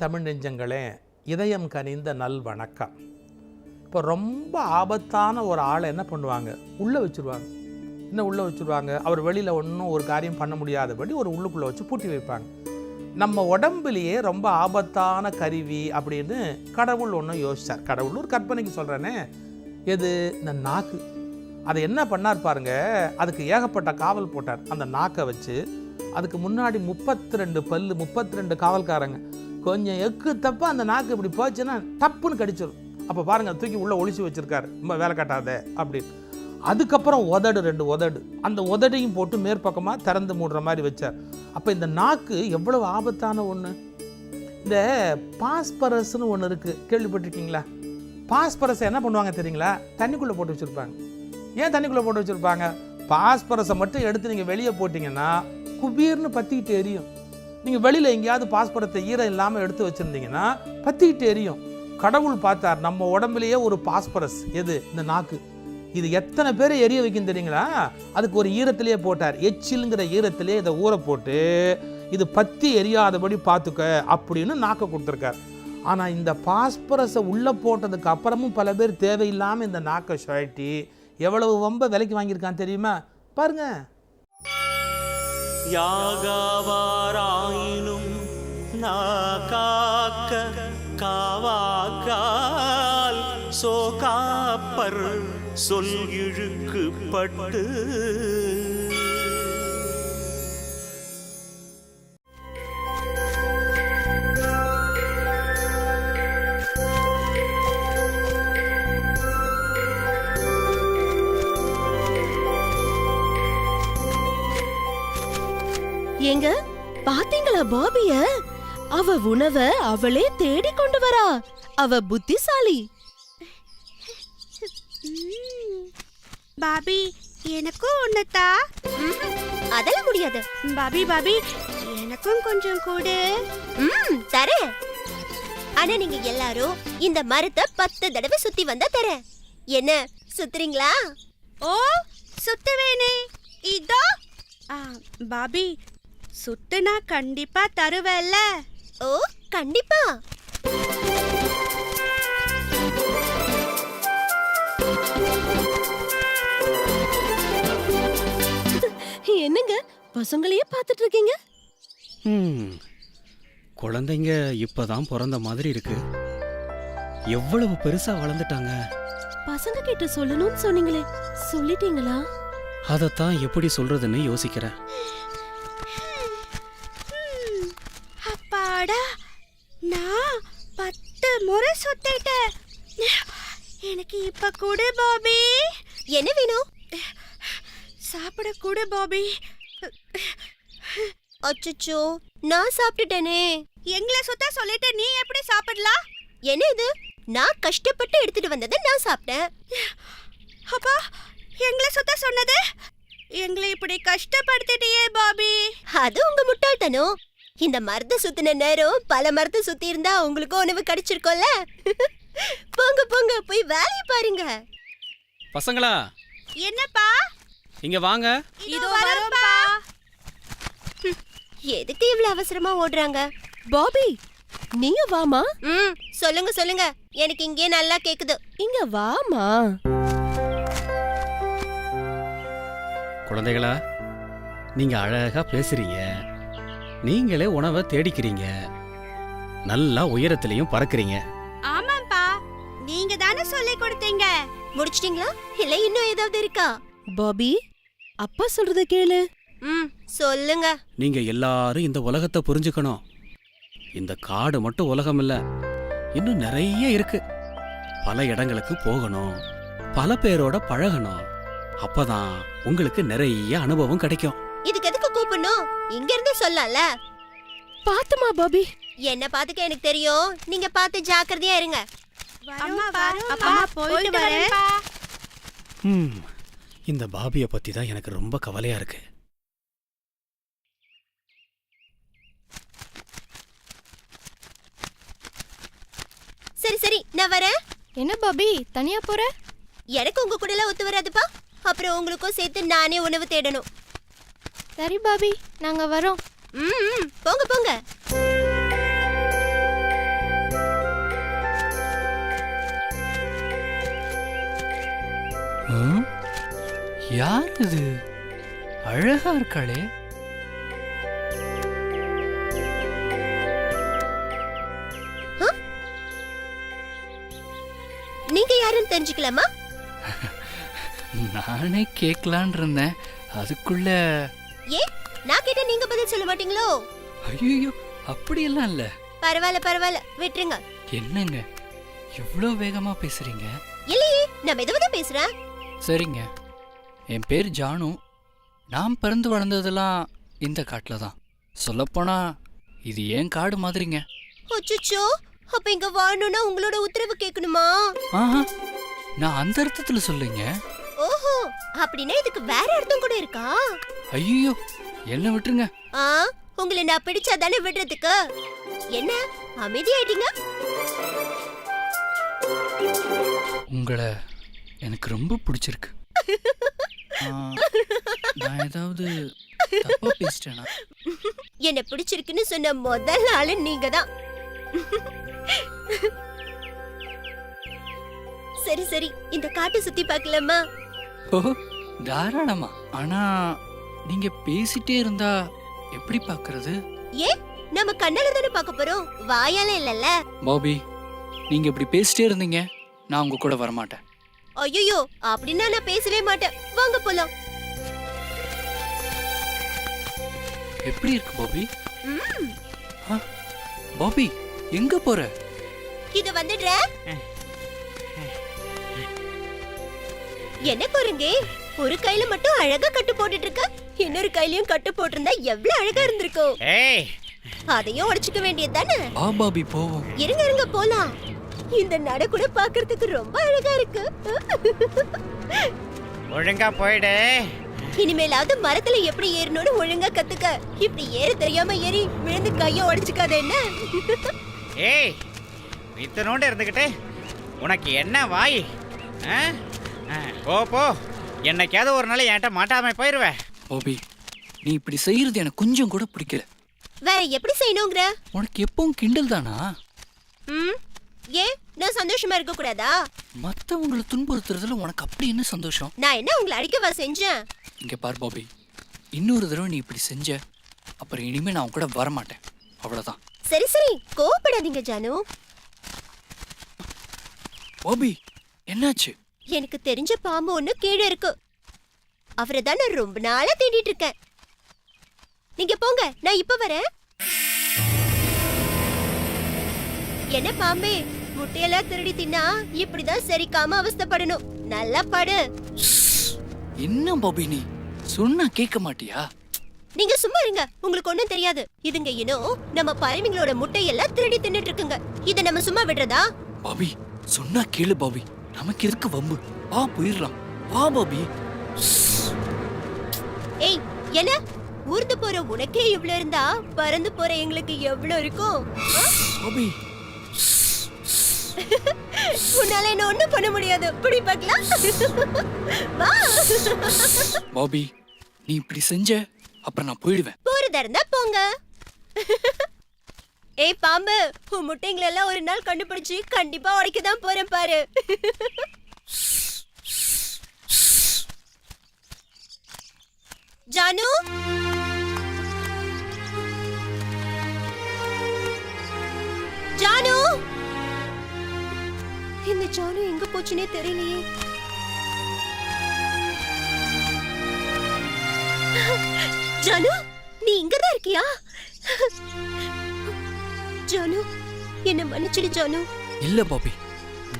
தமிழ் நெஞ்சங்களே இதயம் கனிந்த நல் வணக்கம். இப்போ ரொம்ப ஆபத்தான ஒரு ஆளை என்ன பண்ணுவாங்க? உள்ளே வச்சுருவாங்க. என்ன உள்ளே வச்சுருவாங்க? அவர் வெளியில் ஒன்றும் ஒரு காரியம் பண்ண முடியாதபடி ஒரு உள்ளுக்குள்ளே வச்சு பூட்டி வைப்பாங்க. நம்ம உடம்புலேயே ரொம்ப ஆபத்தான கருவி அப்படின்னு கடவுள் ஒன்று யோசிச்சார். கடவுள் ஒரு கற்பனைக்கு சொல்கிறேனே எது? இந்த நாக்கு. அதை என்ன பண்ணார் பாருங்க. அதுக்கு ஏகப்பட்ட காவல் போட்டார். அந்த நாக்கை வச்சு அதுக்கு முன்னாடி முப்பத்தி ரெண்டு பல்லு முப்பத்தி ரெண்டு காவல்காரங்க. கொஞ்சம் எக்கு தப்ப அந்த நாக்கு இப்படி போச்சுன்னா டப்புன்னு கடிச்சிடும் அப்போ பாருங்க தூக்கி உள்ளே ஒழிச்சு வச்சிருக்காரு. ரொம்ப வேலை காட்டாத அப்படின்னு. அதுக்கப்புறம் உதடு ரெண்டு உதடு. அந்த உதடையும் போட்டு மேற்பக்கமாக திறந்து மூடுற மாதிரி வச்சார். அப்போ இந்த நாக்கு எவ்வளவு ஆபத்தான ஒன்று இந்த பாஸ்பரஸ்னு ஒன்று இருக்குது கேள்விப்பட்டிருக்கீங்களா? பாஸ்பரஸை என்ன பண்ணுவாங்க தெரியுங்களா? தண்ணிக்குள்ளே போட்டு வச்சுருப்பாங்க. ஏன் தண்ணிக்குள்ளே போட்டு வச்சுருப்பாங்க? பாஸ்பரஸை மட்டும் எடுத்து நீங்கள் வெளியே போட்டிங்கன்னா குபீர்னு பற்றிக்கிட்டு எரியும். நீங்கள் வெளியில் எங்கேயாவது பாஸ்பரத்தை ஈரம் இல்லாமல் எடுத்து வச்சுருந்தீங்கன்னா பற்றிக்கிட்டு எரியும். கடவுள் பார்த்தார் நம்ம உடம்புலயே ஒரு பாஸ்பரஸ் எது? இந்த நாக்கு. இது எத்தனை பேர் எரிய வைக்கும் தெரியுங்களா? அதுக்கு ஒரு ஈரத்திலேயே போட்டார். எச்சிலுங்கிற ஈரத்திலே இதை ஊற போட்டு இது பத்தி எரியாதபடி பார்த்துக்க அப்படின்னு நாக்கை கொடுத்துருக்கார். ஆனால் இந்த பாஸ்பரஸை உள்ளே போட்டதுக்கு அப்புறமும் பல பேர் தேவையில்லாமல் இந்த நாக்கை சுழட்டி எவ்வளவு ரொம்ப விலைக்கு வாங்கியிருக்கான் தெரியுமா? பாருங்கள் யாகாவாராயினும் நாகாக்க காவாக்கால் சோகாப்பர் சொல் இழுக்குப்பட்டு ஏங்க? பாத்தீங்களா பாபிய? அவ உணவ அவளே தேடி கொண்டு வரா. அவ புத்திசாலி. பாபி எனக்கும் ஒண்ணுத்தா? அதெல்லாம் முடியாது. பாபி பாபி எனக்கும் கொஞ்சம் கூடு. ம் தரேன் ஆனா நீங்க எல்லாரும் இந்த மரத்தை பத்து தடவை சுத்தி வந்தா தரேன் என்ன சுத்துறீங்களா? ஓ சுத்துவேனே. இதோ. பாபி சுத்துனா கண்டிப்பா தருவேல்ல. ஓ கண்டிப்பா. என்னங்க பசங்களையே பார்த்துட்டு இருக்கீங்க ம், குழந்தைங்க இப்பதான் பிறந்த மாதிரி இருக்கு. எவ்வளவு பெருசா வளர்ந்துட்டாங்க. பசங்க கிட்ட சொல்லணும்னு சொன்னீங்களே சொல்லிட்டீங்களா? அதைத்தான் எப்படி சொல்றதுன்னு யோசிக்கிறேன். அப்பாடா. நான் பத்து முறை சுத்திட்டேன். எனக்கு இப்ப கூடு பாபி. என்ன வேணும் சாப்பிட கூடு பாபி. அச்சச்சோ நான் சாப்பிட்டுட்டேனே. எங்களை சுத்த சொல்லிட்டு நீ எப்படி சாப்பிடலாம் என்ன இது? நான் கஷ்டப்பட்டு எடுத்துட்டு வந்ததை நான் சாப்பிட்டேன். அப்பா எங்களை சுத்த சொன்னது? எங்களை இப்படி கஷ்டப்படுத்திட்டியே பாபி. அது உங்க முட்டாள்தனம். இந்த மரத்தை சுத்தின நேரம் பல மரத்தை சுத்தி இருந்தா உங்களுக்கு உணவு கிடைச்சிருக்கோம்ல? போங்க போங்க போய் வேலையை பாருங்க. பசங்களா? என்னப்பா? இங்க வாங்க. இதோ வரோம்ப்பா. எதுக்கு இவ்வளவு அவசரமா ஓடுறாங்க? பாபி நீங்க வாமா ம் சொல்லுங்க சொல்லுங்க. எனக்கு இங்கே நல்லா கேக்குது. இங்க வாமா குழந்தைகளா நீங்க அழகா பேசுறீங்க. நீங்களே உணவை தேடிக்கிறீங்க. நல்லா உயரத்திலையும் பறக்குறீங்க. ஆமாப்பா. நீங்க தானே சொல்லி கொடுத்தீங்க. முடிச்சிட்டீங்களா? இல்ல இன்னும் ஏதாவது இருக்கா? பாபி அப்பா சொல்றத கேளு. ம் சொல்லுங்க. நீங்க எல்லாரும் இந்த உலகத்தை புரிஞ்சுக்கணும். இந்த காடு மட்டும் உலகம் இல்ல இன்னும் நிறைய இருக்கு. பல இடங்களுக்கு போகணும். பல பேரோட பழகணும். அப்பதான் உங்களுக்கு நிறைய அனுபவம் கிடைக்கும். இதுக்கு கூப்பிடணும் இங்க இருந்து சொல்லல பாத்துமா பாபி. என்ன பாத்துக்க எனக்கு தெரியும். நீங்க பார்த்து ஜாக்கிரதையா இருங்க. அம்மா வரோம் அப்பா போயிட்டு வரேன். ம். இந்த பாபியை பத்தி தான் எனக்கு ரொம்ப கவலையா இருக்கு. சரி சரி நான் வரேன். என்ன பாபி? தனியா போற? எனக்கு உங்க கூட எல்லாம் ஒத்து வராதுப்பா. அப்புறம் உங்களுக்கும் சேர்த்து நானே உணவு தேடணும். சரி பாபி. நாங்க வரோம். ம் போங்க போங்க. யார் இது? அழகா இருக்காளே. நீங்க யாருன்னு தெரிஞ்சுக்கலாமா? நானே கேட்கலான் இருந்தேன். அதுக்குள்ள நீங்க பதில் சொல்ல மாட்டீங்களோ? ஐயோ அப்படியெல்லாம் இல்ல. பரவாயில்ல பரவாயில்ல. விட்டுருங்க. என்னங்க? இவ்வளோ வேகமா பேசுறீங்க? இல்லையே நான் மெதுவா தான் பேசுறேன். சரிங்க. என் பேர் ஜானு. நான் பிறந்து வளர்ந்ததெல்லாம் இந்த காட்டில் தான். சொல்லப்போனா இது ஏன் காடு மாதிரிங்க. அச்சச்சோ. அப்ப இங்க வாழணும்னா உங்களோட உத்தரவு கேட்கணுமா? ஆஹா. நான் அந்த அர்த்தத்தில் சொல்லுங்க ஓஹோ. அப்படின்னா இதுக்கு வேற அர்த்தம் கூட இருக்கா? ஐயோ என்ன விட்டுருங்க? ஆ உங்களை நான் பிடிச்சா தானே விடுறதுக்கு? என்ன அமைதியாயிட்டீங்க? உங்களை எனக்கு ரொம்ப பிடிச்சிருக்கு. ஆ, நான் ஏதாவது தப்பா பேசிட்டேனா? என்ன பிடிச்சிருக்குன்னு சொன்ன முதல் ஆளு நீங்க தான் சரி சரி இந்த காட்டை சுத்தி பார்க்கலாமா? ஓ தாராளமா. ஆனா நீங்க பேசிட்டே இருந்தா எப்படி பார்க்கறது ஏன் நம்ம கண்ணால தானே பார்க்க போறோம். வாயால இல்லல்ல. பாபி நீங்க இப்படி பேசிட்டே இருந்தீங்க. நான் உங்க கூட வரமாட்டேன். ஐயோ அப்படின்னா நான் பேசவே மாட்டேன். வாங்க போலாம். எப்படி இருக்கு பாபி? பாபி எங்க போற? இது வந்துடுற? என்ன குறுங்க ஒரு கையில மட்டும் அழகா கட்டு போட்டுட்டு இருக்க. இன்னொரு கையிலயும் கட்டு போட்டிருந்தா எவ்வளவு அழகா இருந்திருக்கும் ஏய். அதையும் உடைச்சுக்க வேண்டியது தானே? வா பாபி போவோம். இருங்க இருங்க போலாம். இந்த நட கூட பாக்குறதுக்கு ரொம்ப அழகா இருக்கு. ஒழுங்கா போயிடு. இனிமேலாவது மரத்துல எப்படி ஏறணும்னு ஒழுங்கா கத்துக்க. இப்படி ஏற தெரியாம ஏறி விழுந்து கைய உடைச்சுக்காத என்ன? ஏய் இத்தனோண்டு இருந்துக்கிட்டு உனக்கு என்ன வாய்? ஆ? ஆ, போ போ. என்னைக்காவது ஒரு நாள் என்கிட்ட மாட்டாம போயிருவே. பாபி நீ இப்படி செய்யறது எனக்கு கொஞ்சம் கூட பிடிக்கல. வேற எப்படி செய்யணுங்கிற? உனக்கு எப்பவும் கிண்டல் தானா? ம் ஏன்? நான் சந்தோஷமா இருக்க கூடாதா? மத்தவங்களை துன்புறுத்துறதுல உனக்கு அப்படி என்ன சந்தோஷம்? நான் என்ன உங்களை அடிக்கவா செஞ்சேன்? இங்க பார் பாபி இன்னொரு தடவை நீ இப்படி செஞ்ச அப்புறம் இனிமே நான் உன் கூட வரமாட்டேன். அவ்வளவுதான். சரி சரி கோவப்படாதீங்க ஜானு. பாபி என்னாச்சு? எனக்கு தெரிஞ்ச பாம்பு ஒண்ணு கீழே இருக்கு. அவரை தான் நான் ரொம்ப நாளா தேடிட்டு இருக்கேன். நீங்க போங்க நான் இப்ப வரேன். என்ன பாம்பே முட்டையெல்லாம் திருடி தின்னா இப்படிதான் சரிக்காம அவஸ்தைப்படணும். நல்லா படு. என்ன பாபி நீ? சொன்னா கேட்க மாட்டியா? நீங்க சும்மா இருங்க உங்களுக்கு ஒண்ணும் தெரியாது. இதுங்க இன்னும் நம்ம பறவைங்களோட முட்டையெல்லாம் திருடி தின்னுட்டு இருக்குங்க. இத நம்ம சும்மா விடுறதா? பாபி சொன்னா கேளு பாபி. நமக்கு எதுக்கு வம்பு? வா போயிடலாம். வா பாபி. ஏய் என்ன? ஊர்ந்து போற உனக்கே இவ்ளோ இருந்தா பறந்து போற எங்களுக்கு எவ்வளவு இருக்கும்? பாபி உன்னால என்ன ஒண்ணும் பண்ண முடியாது. இப்படி பார்க்கலாம் வா. பாபி நீ இப்படி செஞ்ச அப்புறம் நான் போயிடுவேன். போறதா இருந்தா போங்க. ஏய் பாம்பு உன் முட்டைங்களை எல்லாம் ஒரு நாள் கண்டுபிடிச்சு கண்டிப்பா உடைக்க தான் போறேன் பாரு. ஜானு? ஜானு? இந்த ஜானு எங்க போச்சுனே தெரியலையே. ஜானு நீ இங்கதான் இருக்கியா? ஜானு என்ன மன்னிச்சிடு ஜானு. இல்ல பாபி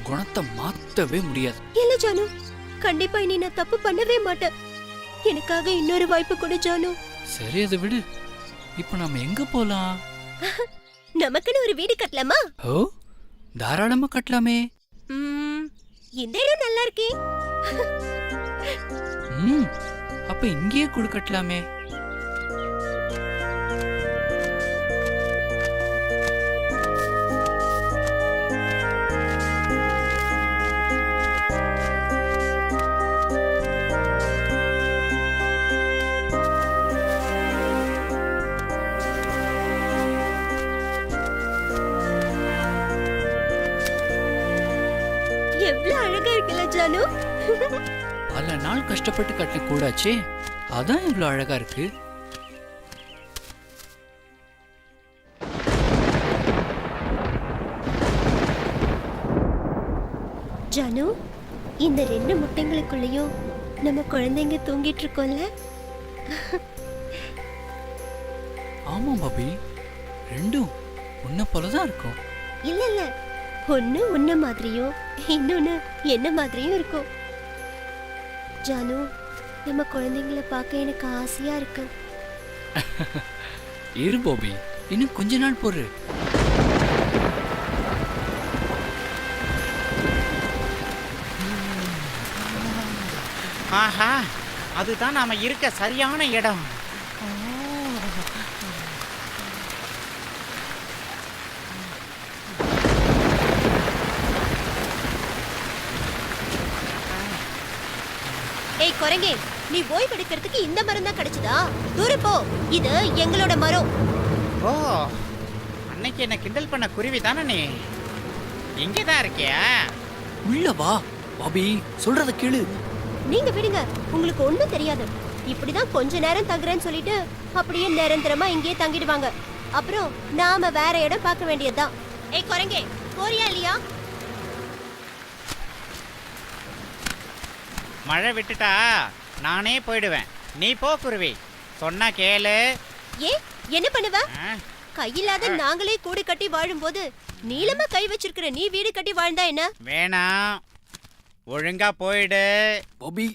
குணத்தை மாத்தவே முடியாது. இல்ல ஜானு கண்டிப்பா இனி நான் தப்பு பண்ணவே மாட்டேன். எனக்காக இன்னொரு வாய்ப்பு கொடு ஜானு. சரி அதை விடு. இப்போ நாம எங்க போலாம்? நமக்குன்னு ஒரு வீடு கட்டலாமா? ஓ தாராளமா கட்டலாமே. ம், இந்த இடம் நல்லா இருக்கே. ம் அப்ப இங்கேயே குடு கட்டலாமே. ஜானு பல நாள் கஷ்டப்பட்டு கட்டின கூடாச்சே. அதான் இவ்வளோ அழகா இருக்கு. ஜானு இந்த ரெண்டு முட்டைங்களுக்குள்ளேயும் நம்ம குழந்தைங்க தூங்கிட்டு இருக்கோம்ல? ஆமா பாபி. ரெண்டும் உன்னை போல தான் இருக்கும். இல்ல இல்ல. ஒண்ணு உன்ன மாதிரியும் இன்னொன்னு என்ன மாதிரியும் இருக்கும். ஜானு நம்ம குழந்தைங்கள பார்க்க எனக்கு ஆசையா இருக்கு. இரு பாபி இன்னும் கொஞ்ச நாள் பொறு ஆஹா அதுதான் நாம இருக்க சரியான இடம். ஏய் குரங்கே நீ ஓய்வு எடுக்கிறதுக்கு இந்த மரம் தான் கிடைச்சதா? தூரம் போ. இது எங்களோட மரம். ஓ அன்னைக்கு என்ன கிண்டல் பண்ண குருவி தானே நீ? இங்கே தான் இருக்கியா? உள்ள வா பாபி சொல்றத கேளு. நீங்க விடுங்க உங்களுக்கு ஒண்ணும் தெரியாது. இப்படிதான் கொஞ்ச நேரம் தங்குறேன்னு சொல்லிட்டு அப்படியே நிரந்தரமா இங்கேயே தங்கிடுவாங்க. அப்புறம் நாம வேற இடம் பார்க்க வேண்டியதுதான். ஏய் குரங்கே போறியா இல்லையா? மழை விட்டுட்டா நானே போயிடுவேன். நீ போ குருவி. சொன்னா கேளு. ஏ என்ன பண்ணுவ? கையில்லாத நாங்களே கூடு கட்டி வாழும்போது நீளமா கை வச்சிருக்கிற நீ வீடு கட்டி வாழ்ந்தா என்ன? வேணாம் ஒழுங்கா போயிடு. பாபி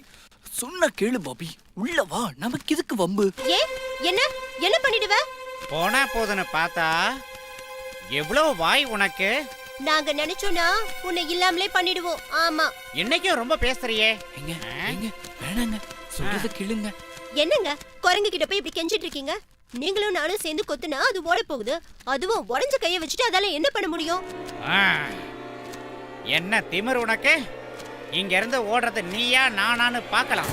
சொன்ன கேளு பாபி. உள்ள வா நமக்கு இதுக்கு வம்பு. ஏ என்ன? என்ன பண்ணிடுவ? போனா போதுன்னு பார்த்தா எவ்வளோ வாய் உனக்கு? நாங்க நினைச்சோம்னா உன்னை இல்லாமலே பண்ணிடுவோம். ஆமா. இன்னைக்கும் ரொம்ப பேசுறியே? எங்க எங்க வேணாங்க. சொல்றத கேளுங்க. என்னங்க? குரங்கு கிட்ட போய் இப்படி கெஞ்சிட்டு இருக்கீங்க? நீங்களும் நானும் சேர்ந்து கொத்துனா அது ஓட போகுது. அதுவும் உடஞ்ச கையை வச்சுட்டு அதால என்ன பண்ண முடியும். என்ன திமிர் உனக்கு? இங்க இருந்து ஓடுறது நீயா நானான்னு பார்க்கலாம்.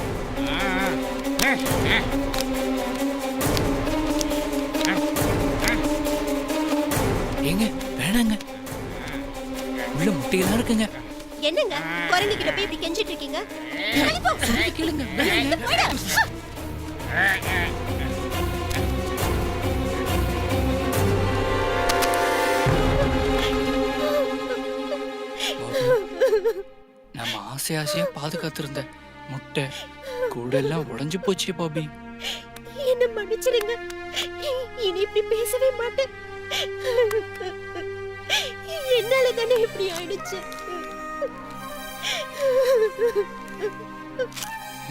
வேணாங்க. முட்டையெல்லாம் இருக்குங்க. என்னங்க? குரங்கு கிட்ட போய் இப்படி கெஞ்சிட்டு இருக்கீங்க? கேளுங்க. நம்ம ஆசை ஆசையா பாதுகாத்திருந்த முட்டை கூடெல்லாம் உடைஞ்சு போச்சு பாபி. என்ன மன்னிச்சிடுங்க. இனி இப்படி பேசவே மாட்டேன். என்னால தானே இப்படி ஆயிடுச்சு?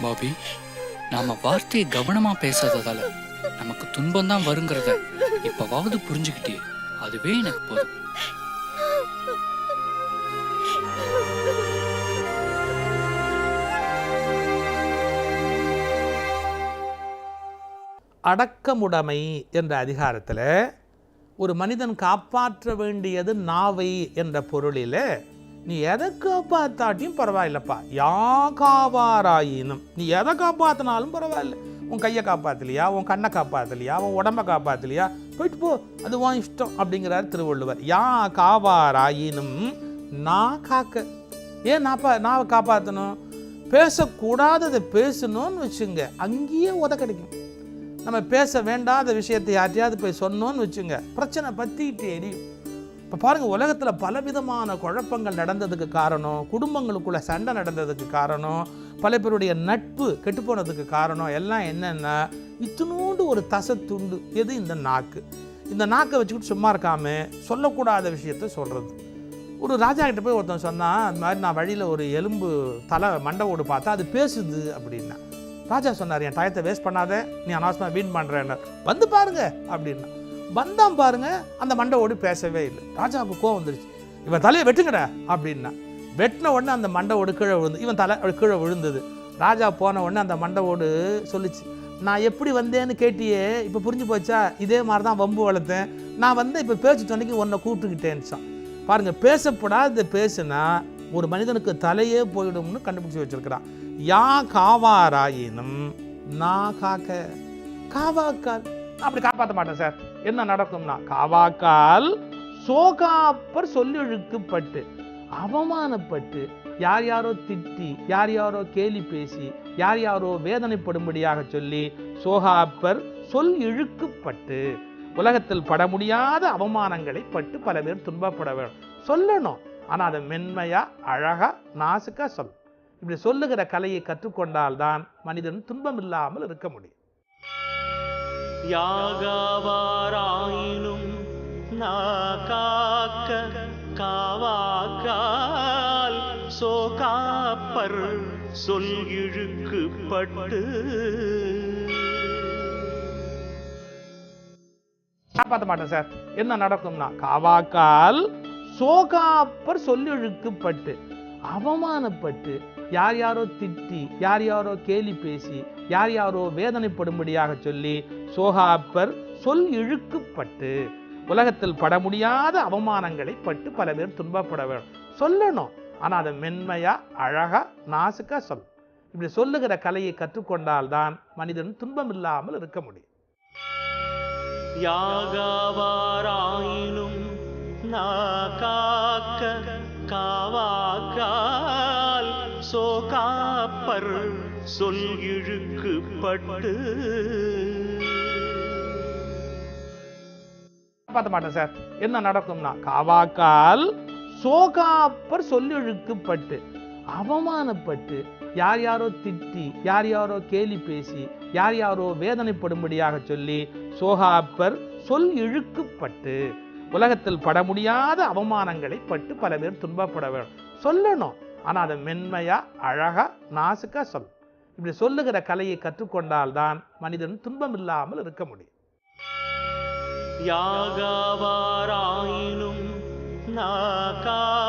பாபி நாம வார்த்தையை கவனமா பேசாததால நமக்கு துன்பம் தான் வருங்கிறத இப்பவாவது புரிஞ்சுக்கிட்டே அதுவே எனக்கு போதும். அடக்கமுடைமை என்ற அதிகாரத்தில் ஒரு மனிதன் காப்பாற்ற வேண்டியது நாவை என்ற பொருளில் நீ எதை காப்பாத்தாட்டியும் பரவாயில்லப்பா. யா காவாராயினும். நீ எதை காப்பாற்றினாலும் பரவாயில்ல. உன் கையை காப்பாற்றலையா உன் கண்ணை காப்பாற்றலையா உன் உடம்பை காப்பாற்றலையா போயிட்டு போ. அது உன் இஷ்டம் அப்படிங்கிறார் திருவள்ளுவர். யா காவாராயினும் நான் காக்க. ஏன் நாப்பா நான் காப்பாற்றணும் பேசக்கூடாததை பேசணும்னு வச்சுங்க. அங்கேயே உத கிடைக்கும். நம்ம பேச வேண்டாத விஷயத்தை யார்ட்டையாவது போய் சொன்னோன்னு வச்சுங்க. பிரச்சனை பற்றிக்கிட்டு எரியும் இப்போ பாருங்கள் உலகத்தில் பலவிதமான குழப்பங்கள் நடந்ததுக்கு காரணம் குடும்பங்களுக்குள்ள சண்டை நடந்ததுக்கு காரணம் பல பேருடைய நட்பு கெட்டுப்போனதுக்கு காரணம் எல்லாம் என்னென்னா இத்தினோண்டு ஒரு தசத்துண்டு எது இந்த நாக்கு? இந்த நாக்கை வச்சுக்கிட்டு சும்மா இருக்காமல் சொல்லக்கூடாத விஷயத்த சொல்கிறது ஒரு ராஜா கிட்ட போய் ஒருத்தன் சொன்னால் அந்த மாதிரி நான் வழியில் ஒரு எலும்பு தலை மண்டை ஓடு பார்த்தா அது பேசுது அப்படின்னா. ராஜா சொன்னார் என் டயத்தை வேஸ்ட் பண்ணாத நீ அனாவசியமாக வீண் பண்ணுறேன்னு வந்து பாருங்க அப்படின்னா. வந்தான் பாருங்க அந்த மண்டவோடு பேசவே இல்லை. ராஜாவுக்கு கோவம் வந்துருச்சு. இவன் தலையை வெட்டுங்கடா அப்படின்னா. வெட்டின உடனே அந்த மண்டவோடு கீழே விழுந்து இவன் தலை கீழே விழுந்தது. ராஜா போன உடனே அந்த மண்டவோடு சொல்லிச்சு. நான் எப்படி வந்தேன்னு கேட்டியே இப்போ புரிஞ்சு போச்சா? இதே மாதிரி தான் வம்பு வளர்த்தேன். நான் வந்து இப்போ பேச்சு துணைக்கு உன்னை கூப்பிட்டுக்கிட்டேன்னுச்சான். பாருங்கள் பேசப்படாத பேசுனா ஒரு மனிதனுக்கு தலையே போயிடும்னு கண்டுபிடிச்சி வச்சிருக்கிறான். யா காவாராயினும் நான் காக்க காவாக்கால் அப்படி காப்பாற்ற மாட்டேன் சார். என்ன நடக்கும்னா காவாக்கால் சோகாப்பர் சொல்லிழுக்குப்பட்டு அவமானப்பட்டு யார் யாரோ திட்டி யார் யாரோ கேலி பேசி யார் யாரோ வேதனைப்படும்படியாக சொல்லி சோகாப்பர் சொல் இழுக்கப்பட்டு உலகத்தில் பட முடியாத அவமானங்களை பட்டு பல பேர் துன்பப்பட வேணும் சொல்லணும். ஆனால் அதை மென்மையா அழகா நாசுக்கா சொல்லணும் இப்படி சொல்லுகிற கலையை கற்றுக்கொண்டால்தான் மனிதன் துன்பம் இல்லாமல் இருக்க முடியும். யாகாவாராயினும் நாகாக்க காவாக்கால் சோகாப்பர் சொல் இழுக்குப்பட்டு காப்பாற்ற மாட்டேன் சார். என்ன நடக்கும்னா காவாக்கால் சோகாப்பர் சொல்லிழுக்குப்பட்டு அவமானப்பட்டு யார் யாரோ திட்டி யார் யாரோ கேலி பேசி யார் யாரோ வேதனைப்படும்படியாக சொல்லி சோகாப்பர் சொல் இழுக்குப்பட்டு உலகத்தில் பட முடியாத அவமானங்களை பட்டு பல பேர் துன்பப்பட வேண்டும் சொல்லணும் ஆனா அதை மென்மையா அழகா நாசுக்கா சொல். இப்படி சொல்லுகிற கலையை கற்றுக்கொண்டால்தான் மனிதன் துன்பம் இல்லாமல் இருக்க முடியும். யாகாவாராயினும் நாகா சோகாப்பர் சொல் இழுக்குப்பட்டு பார்த்த மாட்டேன் சார். என்ன நடக்கும்னா காவாக்கால் சோகாப்பர் சொல்லிழுக்குப்பட்டு அவமானப்பட்டு யார் யாரோ திட்டி யார் யாரோ கேலி பேசி யார் யாரோ வேதனைப்படும்படியாக சொல்லி சோகாப்பர் சொல் இழுக்குப்பட்டு உலகத்தில் பட முடியாத அவமானங்களை பட்டு பல பேர் துன்பப்பட வேணும். சொல்லணும். ஆனா அதை மென்மையா அழகா நாசுக்காக சொல். இப்படி சொல்லுகிற கலையை கற்றுக்கொண்டால்தான் மனிதன் துன்பம் இல்லாமல் இருக்க முடியும். யாகாவாராயினும் நாகா